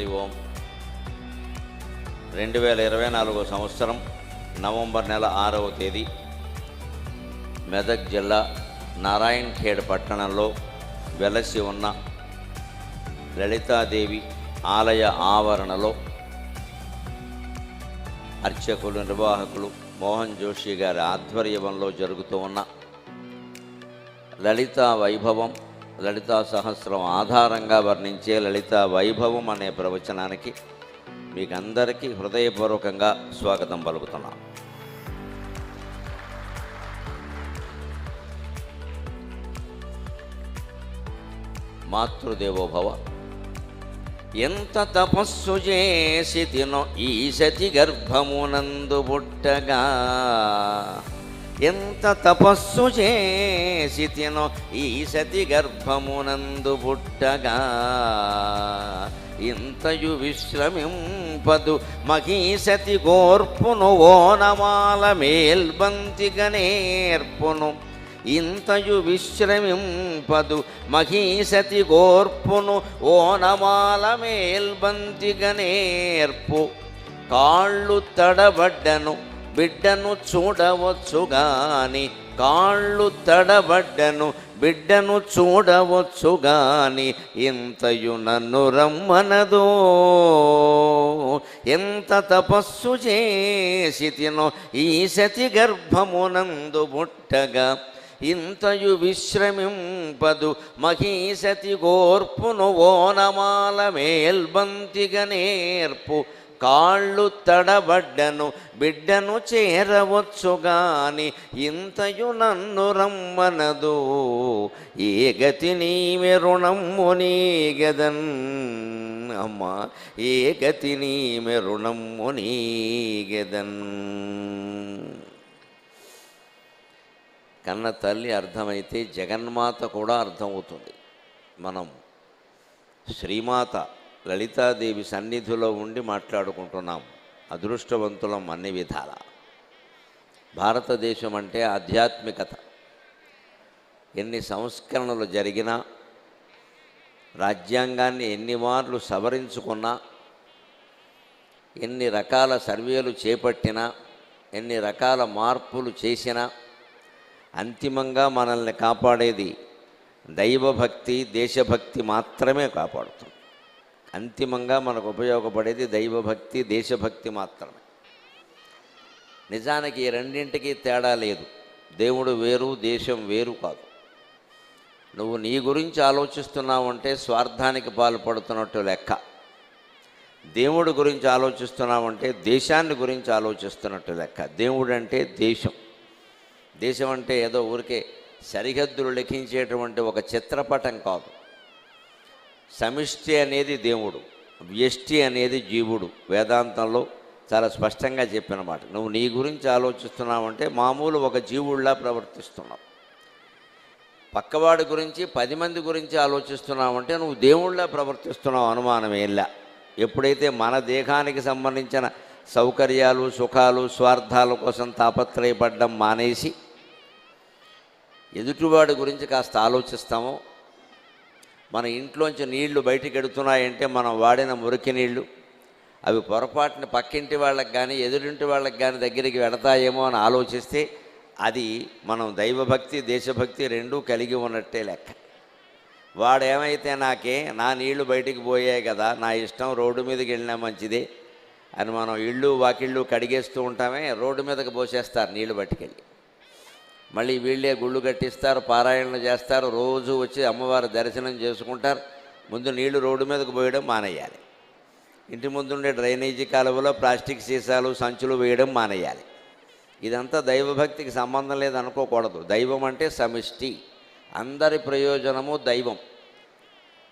హరి ఓం రెండు వేల ఇరవై నాలుగో సంవత్సరం నవంబర్ నెల ఆరవ తేదీ మెదక్ జిల్లా నారాయణ్ ఖేడ్ పట్టణంలో వెలసి ఉన్న లలితాదేవి ఆలయ ఆవరణలో అర్చకులు నిర్వాహకులు మోహన్ జోషి గారి ఆధ్వర్యంలో జరుగుతూ ఉన్న లలితా వైభవం లలితా సహస్రం ఆధారంగా వర్ణించే లలితా వైభవం అనే ప్రవచనానికి మీకు అందరికీ హృదయపూర్వకంగా స్వాగతం పలుకుతున్నాం. మాతృదేవోభవ ఎంత తపస్సు చేసి తినో ఈ సతి గర్భమునందు పుట్టగా ఎంత తపస్సు చేసి తినో ఈ సతి గర్భమునందు పుట్టగా. ఇంతయు విశ్రమింపదు మహీసతి గోర్పును ఓనమాల మేల్బంతిగా నేర్పును. ఇంతయు విశ్రమింపదు మహీసతి గోర్పును ఓనమాల మేల్బంతిగా నేర్పు. కాళ్ళు తడబడ్డను బిడ్డను చూడవచ్చు గాని కాళ్ళు తడబడ్డను బిడ్డను చూడవచ్చు గాని ఇంతయు నన్ను రమ్మనదో? ఎంత తపస్సు చేసి తినో ఈ సతి గర్భమునందు బుట్టగా ఇంతయు విశ్రమింపదు మహీసతి గోర్పును ఓనమాల మేల్బంతిగ నేర్పు కాళ్ళు తడబడ్డను బిడ్డను చేరవచ్చు గాని ఇంతయు నన్ను రమ్మనదు. ఏ గతి నీవే రుణము నీగదన్ అమ్మా ఏ గతి నీమె రుణము నీగదన్ కన్న తల్లి అర్థమైతే జగన్మాత కూడా అర్థమవుతుంది. మనం శ్రీమాత లలితాదేవి సన్నిధిలో ఉండి మాట్లాడుకుంటున్నాం. అదృష్టవంతులం అన్ని విధాల. భారతదేశం అంటే ఆధ్యాత్మికత. ఎన్ని సంస్కరణలు జరిగినా రాజ్యాంగాన్ని ఎన్ని మార్లు సవరించుకున్నా ఎన్ని రకాల సర్వేలు చేపట్టినా ఎన్ని రకాల మార్పులు చేసినా అంతిమంగా మనల్ని కాపాడేది దైవభక్తి దేశభక్తి మాత్రమే కాపాడుతుంది. అంతిమంగా మనకు ఉపయోగపడేది దైవభక్తి దేశభక్తి మాత్రమే. నిజానికి ఈ రెండింటికి తేడా లేదు. దేవుడు వేరు దేశం వేరు కాదు. నువ్వు నీ గురించి ఆలోచిస్తున్నావంటే స్వార్థానికి పాల్పడుతున్నట్టు లెక్క. దేవుడు గురించి ఆలోచిస్తున్నావంటే దేశాన్ని గురించి ఆలోచిస్తున్నట్టు లెక్క. దేవుడు అంటే దేశం. దేశం అంటే ఏదో ఊరికే సరిహద్దులు లెక్కించేటువంటి ఒక చిత్రపటం కాదు. సమిష్టి అనేది దేవుడు వ్యష్టి అనేది జీవుడు. వేదాంతంలో చాలా స్పష్టంగా చెప్పిన మాట. నువ్వు నీ గురించి ఆలోచిస్తున్నావంటే మామూలు ఒక జీవుడిలా ప్రవర్తిస్తున్నావు. పక్కవాడి గురించి పది మంది గురించి ఆలోచిస్తున్నావంటే నువ్వు దేవుళ్ళ ప్రవర్తిస్తున్నావు అనుమానం ఏలా ఎప్పుడైతే మన దేహానికి సంబంధించిన సౌకర్యాలు సుఖాలు స్వార్థాల కోసం తాపత్రయపడడం మానేసి ఎదుటివాడి గురించి కాస్త ఆలోచిస్తామో మన ఇంట్లోంచి నీళ్ళు బయటికి ఎడుతున్నాయంటే మనం వాడిన మురికి నీళ్ళు. అవి పొరపాటున పక్కింటి వాళ్ళకి కానీ ఎదురింటి వాళ్ళకి కానీ దగ్గరికి వెడతాయేమో అని ఆలోచిస్తే అది మనం దైవభక్తి దేశభక్తి రెండూ కలిగి ఉన్నట్టే లెక్క. వాడేమైతే నాకే నా నీళ్ళు బయటికి పోయాయి కదా నా ఇష్టం రోడ్డు మీదకి వెళ్ళినా మంచిదే అని మనం ఇళ్ళు వాకిళ్ళు కడిగేస్తూ ఉంటామే రోడ్డు మీదకి పోసేస్తారు నీళ్ళు పట్టుకెళ్ళి మళ్ళీ వీళ్ళే గుళ్ళు కట్టిస్తారు పారాయణలు చేస్తారు రోజు వచ్చి అమ్మవారి దర్శనం చేసుకుంటారు. ముందు నీళ్ళు రోడ్డు మీదకు పోయడం మానేయాలి. ఇంటి ముందుండే డ్రైనేజీ కాలువలో ప్లాస్టిక్ సీసాలు సంచులు వేయడం మానేయాలి. ఇదంతా దైవభక్తికి సంబంధం లేదనుకోకూడదు. దైవం అంటే సమిష్టి. అందరి ప్రయోజనము దైవం.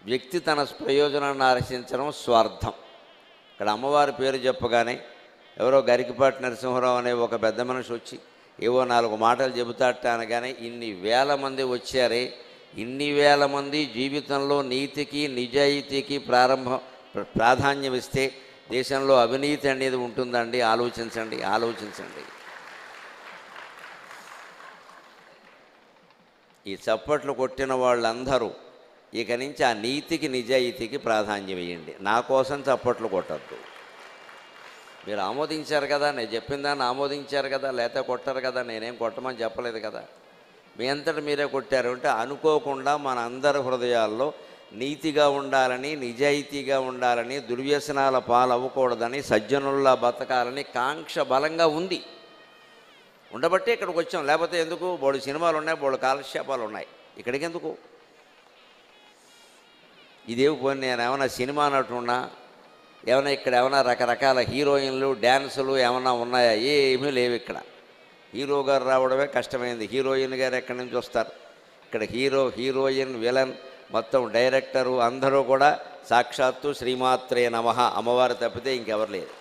వ్యక్తి తన ప్రయోజనాన్ని ఆశించడం స్వార్థం. ఇక్కడ అమ్మవారి పేరు చెప్పగానే ఎవరో గరికిపాటి నరసింహరావు అనే ఒక పెద్ద మనిషి వచ్చి ఏవో నాలుగు మాటలు చెబుతాట అనగానే ఇన్ని వేల మంది వచ్చారే ఇన్ని వేల మంది జీవితంలో నీతికి నిజాయితీకి ప్రారంభం ప్రాధాన్యం ఇస్తే దేశంలో అవినీతి అనేది ఉంటుందండి. ఆలోచించండి ఆలోచించండి. ఈ చప్పట్లు కొట్టిన వాళ్ళందరూ ఇక నుంచి ఆ నీతికి నిజాయితీకి ప్రాధాన్యం ఇవ్వండి నా కోసం చప్పట్లు కొట్టద్దు. మీరు ఆమోదించారు కదా నేను చెప్పిన దాన్ని ఆమోదించారు కదా లేకపోతే కొట్టారు కదా నేనేం కొట్టమని చెప్పలేదు కదా. మీ అంతటి మీరే కొట్టారు అంటే అనుకోకుండా మన అందరి హృదయాల్లో నీతిగా ఉండాలని నిజాయితీగా ఉండాలని దుర్వ్యసనాల పాలవ్వకూడదని సజ్జనుల్లా బతకాలని కాంక్ష బలంగా ఉంది. ఉండబట్టే ఇక్కడికి వచ్చాం. లేకపోతే ఎందుకు? బోడు సినిమాలు ఉన్నాయి బోడు కాలక్షేపాలు ఉన్నాయి. ఇక్కడికి ఎందుకు? ఇదేవి పోయి నేను ఏమైనా సినిమా నటున్నా ఏమైనా ఇక్కడ ఏమైనా రకరకాల హీరోయిన్లు డ్యాన్సులు ఏమైనా ఉన్నాయా? ఏమీ లేవు ఇక్కడ. హీరో గారు రావడమే కష్టమైంది. హీరోయిన్ గారు ఎక్కడి నుంచి వస్తారు? ఇక్కడ హీరో హీరోయిన్ విలన్ మొత్తం డైరెక్టరు అందరూ కూడా సాక్షాత్తు శ్రీమాత్రే నమ. అమ్మవారు తప్పితే ఇంకెవరు లేరు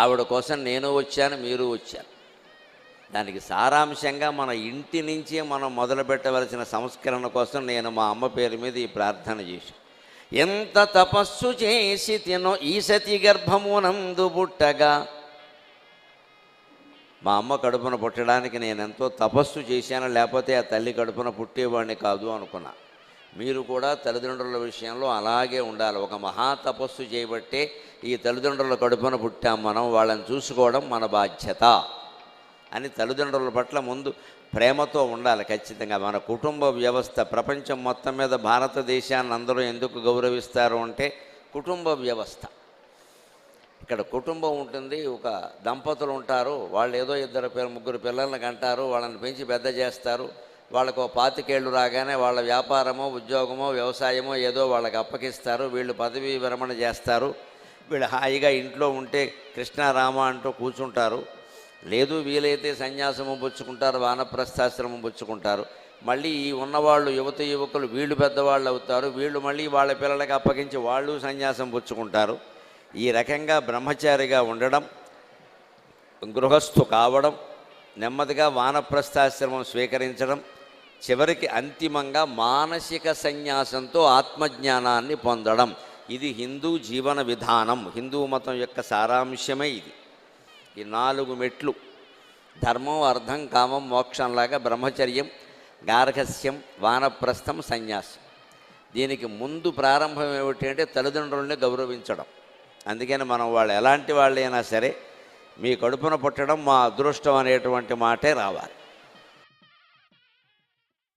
ఆవిడ కోసం నేను వచ్చాను మీరు వచ్చాను దానికి సారాంశంగా మన ఇంటి నుంచి మనం మొదలుపెట్టవలసిన సంస్కరణ కోసం నేను మా అమ్మ పేరు మీద ఈ ప్రార్థన చేశాను. ఎంత తపస్సు చేసి తినో ఈ సతి గర్భమునందు పుట్టగా. మా అమ్మ కడుపున పుట్టడానికి నేను ఎంతో తపస్సు చేశాను లేకపోతే ఆ తల్లి కడుపున పుట్టేవాడిని కాదు అనుకున్నా. మీరు కూడా తల్లిదండ్రుల విషయంలో అలాగే ఉండాలి. ఒక మహా తపస్సు చేయబట్టే ఈ తల్లిదండ్రుల కడుపున పుట్టాం మనం వాళ్ళని చూసుకోవడం మన బాధ్యత అని తల్లిదండ్రుల పట్ల ముందు ప్రేమతో ఉండాలి ఖచ్చితంగా. మన కుటుంబ వ్యవస్థ ప్రపంచం మొత్తం మీద భారతదేశాన్ని అందరూ ఎందుకు గౌరవిస్తారు అంటే కుటుంబ వ్యవస్థ. ఇక్కడ కుటుంబం ఉంటుంది ఒక దంపతులు ఉంటారు వాళ్ళు ఏదో ఇద్దరు పిల్ల ముగ్గురు పిల్లల్ని కంటారు వాళ్ళని పెంచి పెద్ద చేస్తారు. వాళ్ళకు ఓ పాతికేళ్ళు రాగానే వాళ్ళ వ్యాపారమో ఉద్యోగమో వ్యవసాయమో ఏదో వాళ్ళకి అప్పగిస్తారు వీళ్ళు పదవీ విరమణ చేస్తారు. వీళ్ళు హాయిగా ఇంట్లో ఉంటే కృష్ణారామ అంటూ కూర్చుంటారు. లేదు వీలైతే సన్యాసము పుచ్చుకుంటారు వానప్రస్థాశ్రమం పుచ్చుకుంటారు. మళ్ళీ ఈ ఉన్నవాళ్ళు యువత యువకులు వీళ్ళు పెద్దవాళ్ళు అవుతారు. వీళ్ళు మళ్ళీ వాళ్ళ పిల్లలకి అప్పగించి వాళ్ళు సన్యాసం పుచ్చుకుంటారు. ఈ రకంగా బ్రహ్మచారిగా ఉండడం గృహస్థు కావడం నెమ్మదిగా వానప్రస్థాశ్రమం స్వీకరించడం చివరికి అంతిమంగా మానసిక సన్యాసంతో ఆత్మజ్ఞానాన్ని పొందడం. ఇది హిందూ జీవన విధానం. హిందూ మతం యొక్క సారాంశమే ఇది. ఈ నాలుగు మెట్లు. ధర్మం అర్థం కామం మోక్షంలాగా బ్రహ్మచర్యం గార్హస్యం వానప్రస్థం సన్యాసం. దీనికి ముందు ప్రారంభం ఏమిటి అంటే తల్లిదండ్రుల్ని గౌరవించడం. అందుకని మనం వాళ్ళు ఎలాంటి వాళ్ళైనా సరే మీ కడుపున పుట్టడం మా అదృష్టం అనేటువంటి మాటే రావాలి.